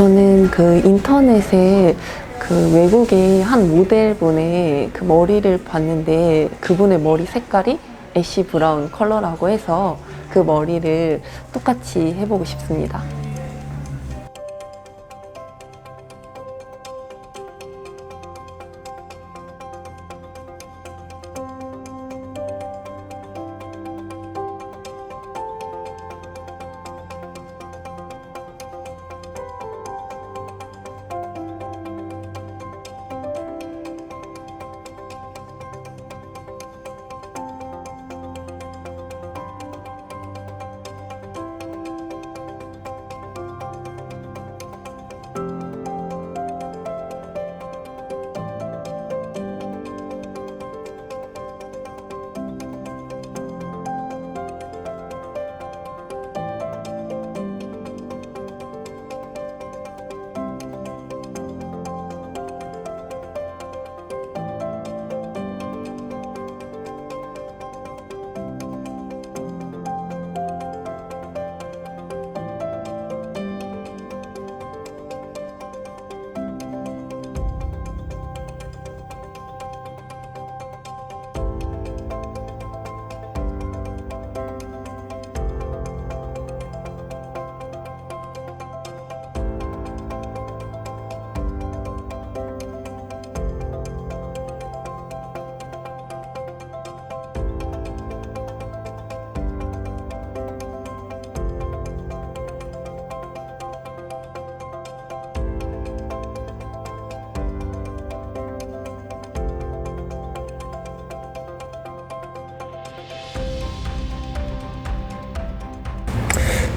저는 그 인터넷에 그 외국의 한 모델분의 그 머리를 봤는데 그분의 머리 색깔이 애쉬 브라운 컬러라고 해서 그 머리를 똑같이 해보고 싶습니다.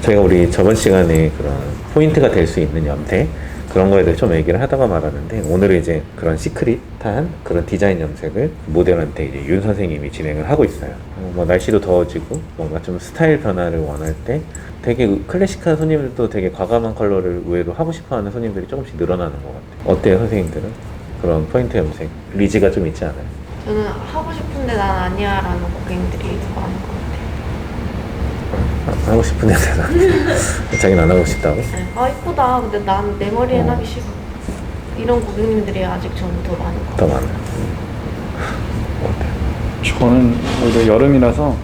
저희가 우리 저번 시간에 그런 포인트가 될 수 있는 염색 그런 거에 대해 좀 얘기를 하다가 말았는데 오늘은 이제 그런 시크릿한 그런 디자인 염색을 모델한테 이제 윤 선생님이 진행을 하고 있어요. 어, 뭐 날씨도 더워지고 뭔가 좀 스타일 변화를 원할 때 되게 클래식한 손님들도 되게 과감한 컬러를 의외로 하고 싶어하는 손님들이 조금씩 늘어나는 것 같아요. 어때요 선생님들은? 그런 포인트 염색 리즈가 좀 있지 않아요? 저는 하고 싶은데 난 아니야라는 고객님들이 더 많은 것 같아요. 아, 하고 싶은 데나 자기는 안 하고 싶다고? 네. 아 이쁘다. 근데 난 내 머리엔 어. 하기 싫어. 이런 고객님들이 아직 저는 더 많은 것 더 같아요. 많아요. 음. 저는 오히려 여름이라서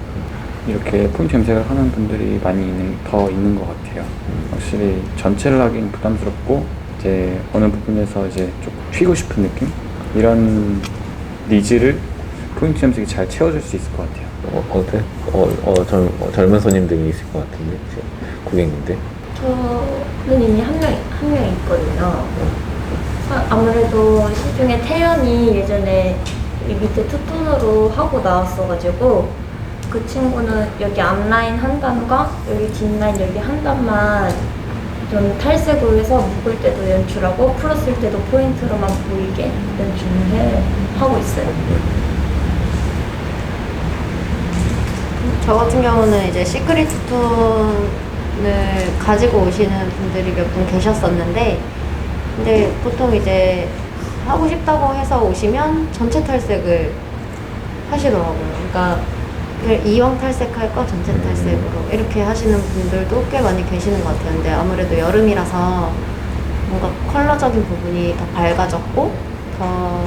이렇게 포인트 염색을 하는 분들이 많이 있는, 더 있는 것 같아요. 확실히 전체를 하긴 부담스럽고 이제 어느 부분에서 이제 조금 튀고 싶은 느낌 이런 니즈를 포인트 염색이 잘 채워줄 수 있을 것 같아요. 어, 어때? 어, 어, 젊, 어, 젊은 손님들이 있을 것 같은데, 지금 고객님들. 저는 이미 한 명, 한 명 있거든요. 아, 아무래도 시중에 태연이 예전에 이 밑에 투톤으로 하고 나왔어가지고 그 친구는 여기 앞라인 한 단과 여기 뒷라인 여기 한 단만 좀 탈색으로 해서 묶을 때도 연출하고 풀었을 때도 포인트로만 보이게 연출을 해, 하고 있어요. 저 같은 경우는 이제 시크릿 투톤을 가지고 오시는 분들이 몇 분 계셨었는데 근데 보통 이제 하고 싶다고 해서 오시면 전체 탈색을 하시더라고요. 그러니까 그 이왕 탈색할 거 전체 탈색으로 이렇게 하시는 분들도 꽤 많이 계시는 것 같아요. 근데 아무래도 여름이라서 뭔가 컬러적인 부분이 더 밝아졌고 더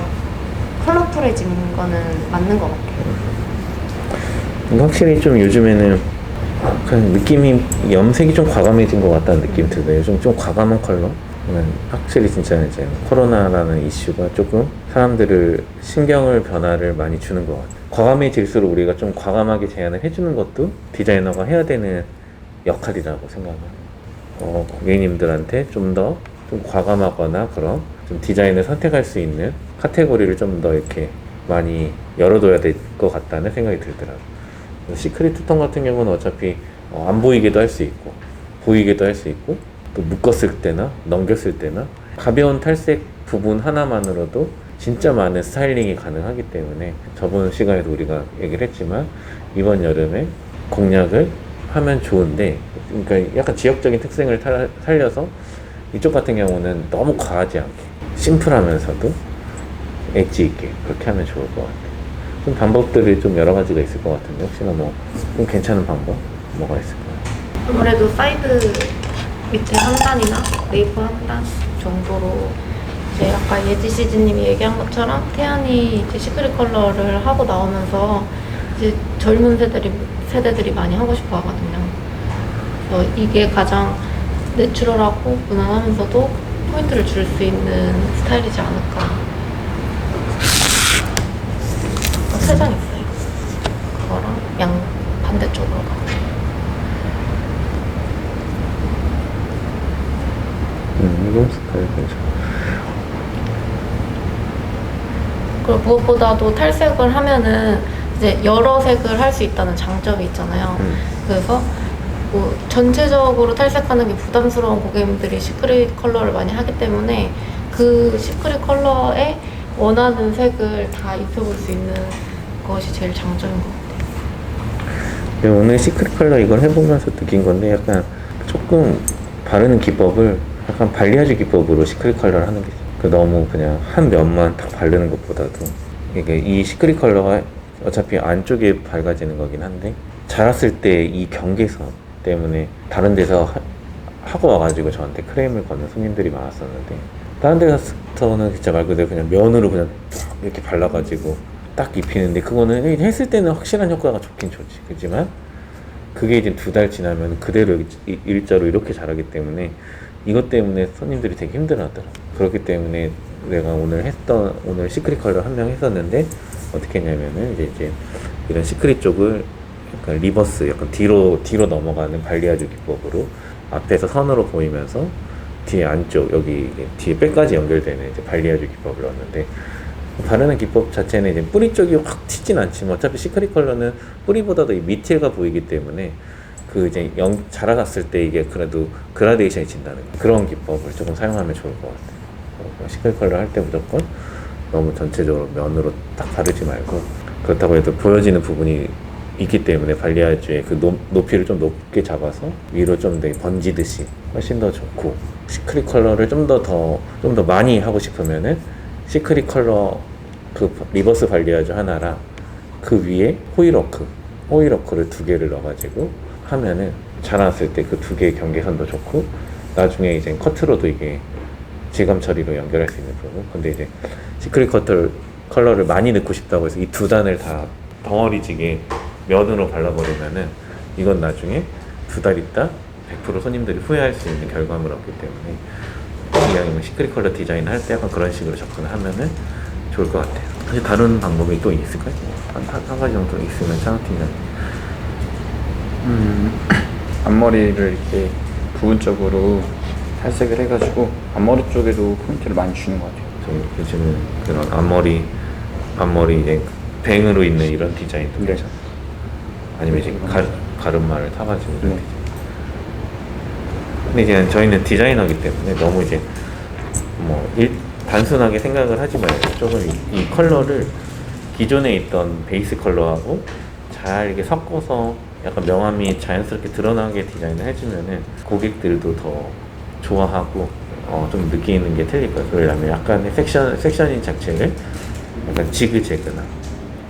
컬러풀해진 거는 맞는 것 같아요. 확실히 좀 요즘에는 그냥 느낌이 염색이 좀 과감해진 것 같다는 느낌이 드네요. 요즘 좀 과감한 컬러. 확실히 진짜 이제 코로나라는 이슈가 조금 사람들을 신경을 변화를 많이 주는 것 같아요. 과감해질수록 우리가 좀 과감하게 제안을 해주는 것도 디자이너가 해야 되는 역할이라고 생각해요. 어, 고객님들한테 좀 더 좀 과감하거나 그런 좀 디자인을 선택할 수 있는 카테고리를 좀 더 이렇게 많이 열어둬야 될 것 같다는 생각이 들더라고요. 시크릿 투톤 같은 경우는 어차피 어, 안 보이게도 할 수 있고 보이게도 할 수 있고 또 묶었을 때나 넘겼을 때나 가벼운 탈색 부분 하나만으로도 진짜 많은 스타일링이 가능하기 때문에 저번 시간에도 우리가 얘기를 했지만 이번 여름에 공략을 하면 좋은데 그러니까 약간 지역적인 특색을 탈- 살려서 이쪽 같은 경우는 너무 과하지 않게 심플하면서도 엣지 있게 그렇게 하면 좋을 것 같아요. 좀 방법들이 좀 여러 가지가 있을 것 같은데 혹시나 뭐 좀 괜찮은 방법 뭐가 있을까요? 아무래도 사이드 밑에 한 단이나 네이프 한단 정도로 이제 아까 예지 씨즈님이 얘기한 것처럼 태연이 이제 시크릿 컬러를 하고 나오면서 이제 젊은 세대들이 세대들이 많이 하고 싶어 하거든요. 그래서 이게 가장 내추럴하고 무난하면서도 포인트를 줄 수 있는 스타일이지 않을까. 세장 있어요. 그거랑 양 반대쪽으로 가고. 음, 이건 스타일 괜찮아. 그리고 무엇보다도 탈색을 하면은 이제 여러 색을 할 수 있다는 장점이 있잖아요. 음. 그래서 뭐 전체적으로 탈색하는 게 부담스러운 고객님들이 시크릿 컬러를 많이 하기 때문에 그 시크릿 컬러에 원하는 색을 다 입혀볼 수 있는 것이 제일 장점인 것 같아요. 오늘 시크릿 컬러 이걸 해보면서 느낀 건데 약간 조금 바르는 기법을 약간 발리아주 기법으로 시크릿 컬러를 하는 게 그 너무 그냥 한 면만 딱 바르는 것보다도 이게 이 시크릿 컬러가 어차피 안쪽에 밝아지는 거긴 한데 자랐을 때 이 경계선 때문에 다른 데서 하, 하고 와가지고 저한테 크레임을 거는 손님들이 많았었는데 다른 데서는 진짜 말 그대로 그냥 면으로 그냥 쫙 이렇게 발라가지고 딱 입히는데 그거는 했을 때는 확실한 효과가 좋긴 좋지 그지만 그게 이제 두 달 지나면 그대로 일- 일자로 이렇게 자라기 때문에 이것 때문에 손님들이 되게 힘들어하더라고. 그렇기 때문에 내가 오늘 했던 오늘 시크릿 컬러 한 명 했었는데 어떻게 했냐면은 이제 이제 이런 시크릿 쪽을 약간 리버스, 약간 뒤로 뒤로 넘어가는 발리아주 기법으로 앞에서 선으로 보이면서 뒤에 안쪽 여기 뒤에 빼까지 연결되는 이제 발리아주 기법을 넣었는데 바르는 기법 자체는 이제 뿌리 쪽이 확 튀진 않지만 어차피 시크릿 컬러는 뿌리보다도 이 밑에가 보이기 때문에 그 이제 영 자라갔을 때 이게 그래도 그라데이션이 진다는 거. 그런 기법을 조금 사용하면 좋을 것 같아요. 어, 시크릿 컬러 할 때 무조건 너무 전체적으로 면으로 딱 바르지 말고 그렇다고 해도 보여지는 부분이 있기 때문에 발리아주의 그 높, 높이를 좀 높게 잡아서 위로 좀더 번지듯이 훨씬 더 좋고 시크릿 컬러를 좀 더 더 좀더 많이 하고 싶으면은 시크릿 컬러 그 리버스 발리아주 하나랑. 그 위에 호일워크 호일워크를 두 개를 넣어가지고 하면은 자랐을 때 그 두 개의 경계선도 좋고 나중에 이제 커트로도 이게 질감 처리로 연결할 수 있는 부분 근데 이제 시크릿 커터 컬러를 많이 넣고 싶다고 해서 이 두 단을 다 덩어리지게 면으로 발라버리면은 이건 나중에 두 달 있다 100% 손님들이 후회할 수 있는 결과물을 얻기 때문에 이왕이 면 시크릿 컬러 디자인 할 때 약간 그런 식으로 접근을 하면은 좋을 것 같아요. 사실 다른 방법이 또 있을까요? 한, 한, 한 가지 정도 있으면 창팀장 음, 앞머리를 이렇게 부분적으로 탈색을 해가지고 앞머리 쪽에도 포인트를 많이 주는 것 같아요. 저 요즘은 그런 앞머리 앞머리 이제 뱅으로 있는 이런 디자인도 네. 괜찮아요. 아니면 이제 가, 가르마를 타가지고 네. 근데 이제 저희는 디자이너기 때문에 너무 이제 뭐 일, 단순하게 생각을 하지 말고 조금 이, 이 컬러를 기존에 있던 베이스 컬러하고 잘 이렇게 섞어서 약간 명암이 자연스럽게 드러나게 디자인을 해주면은 고객들도 더 좋아하고 어, 좀 느끼는 게 틀릴 거예요. 왜냐면 약간의 섹션, 섹션인 자체를 약간 지그재그나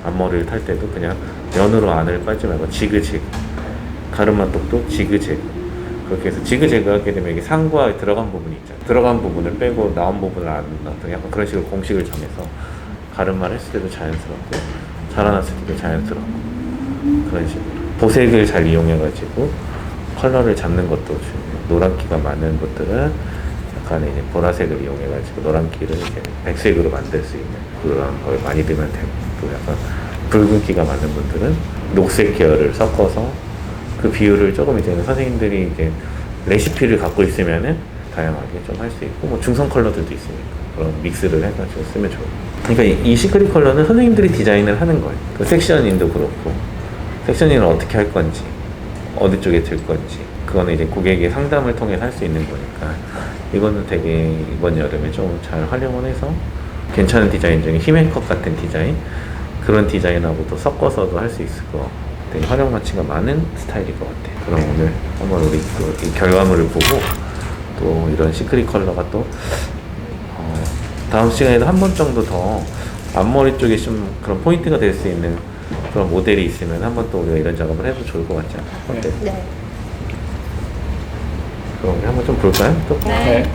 앞머리를 탈 때도 그냥 면으로 안을 빨지 말고 지그재그 가르마 똑도 지그재그 그렇게 해서 지그재그 하게 되면 이게 상과 들어간 부분이 있잖아요. 들어간 부분을 빼고 나온 부분을 안 넣던 약간 그런 식으로 공식을 정해서 가르마를 했을 때도 자연스럽고 자라났을 때도 자연스럽고 그런 식으로 보색을 잘 이용해가지고 컬러를 잡는 것도 중요해요. 노란기가 많은 것들은 약간의 이제 보라색을 이용해가지고 노란기를 이제 백색으로 만들 수 있는 그런 걸 많이 넣으면 되고 또 약간 붉은기가 많은 분들은 녹색 계열을 섞어서 그 비율을 조금 이제 선생님들이 이제 레시피를 갖고 있으면은 다양하게 좀 할 수 있고 뭐 중성 컬러들도 있으니까 그런 믹스를 해가지고 쓰면 좋아요. 그러니까 이, 이 시크릿 컬러는 선생님들이 디자인을 하는 거예요. 그 섹션인도 그렇고 섹션인을 어떻게 할 건지 어느 쪽에 들 건지 그거는 이제 고객의 상담을 통해 할 수 있는 거니까 이거는 되게 이번 여름에 좀 잘 활용을 해서 괜찮은 디자인 중에 히메컷 같은 디자인 그런 디자인하고도 섞어서도 할 수 있을 것 같고 되게 활용 가치가 많은 스타일일 것 같아요. 그럼 오늘 한번 우리 또이 결과물을 보고 또 이런 시크릿 컬러가 또 어, 다음 시간에도 한 번 정도 더 앞머리 쪽에 좀 그런 포인트가 될 수 있는 그런 모델이 있으면 한 번 또 우리가 이런 작업을 해도 좋을 것 같지? 어때요? 네. 그럼 우리 한번 좀 볼까요? 또? 네.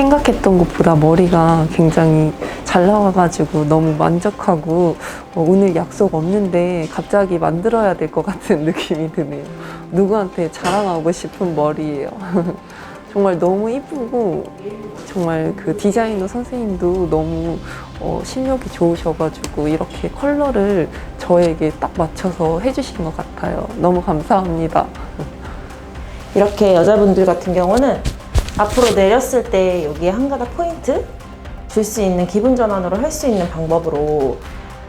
생각했던 것보다 머리가 굉장히 잘 나와가지고 너무 만족하고 어, 오늘 약속 없는데 갑자기 만들어야 될 것 같은 느낌이 드네요. 누구한테 자랑하고 싶은 머리예요. 정말 너무 이쁘고 정말 그 디자이너 선생님도 너무 어, 실력이 좋으셔가지고 이렇게 컬러를 저에게 딱 맞춰서 해주신 것 같아요. 너무 감사합니다. 이렇게 여자분들 같은 경우는 앞으로 내렸을 때 여기에 한 가닥 포인트 줄 수 있는 기분 전환으로 할 수 있는 방법으로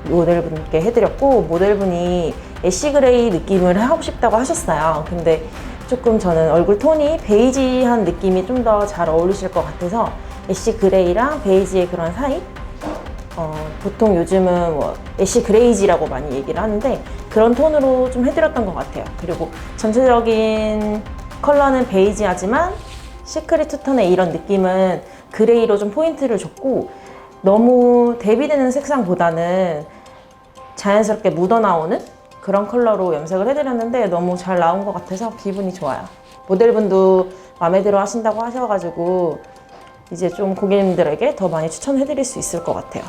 모델분께 해드렸고 모델분이 애쉬 그레이 느낌을 하고 싶다고 하셨어요. 근데 조금 저는 얼굴 톤이 베이지한 느낌이 좀 더 잘 어울리실 것 같아서 애쉬 그레이랑 베이지의 그런 사이 어, 보통 요즘은 뭐 애쉬 그레이지라고 많이 얘기를 하는데 그런 톤으로 좀 해드렸던 것 같아요. 그리고 전체적인 컬러는 베이지하지만 시크릿 투톤의 이런 느낌은 그레이로 좀 포인트를 줬고 너무 대비되는 색상보다는 자연스럽게 묻어나오는 그런 컬러로 염색을 해드렸는데 너무 잘 나온 것 같아서 기분이 좋아요. 모델분도 마음에 들어 하신다고 하셔가지고 이제 좀 고객님들에게 더 많이 추천해드릴 수 있을 것 같아요.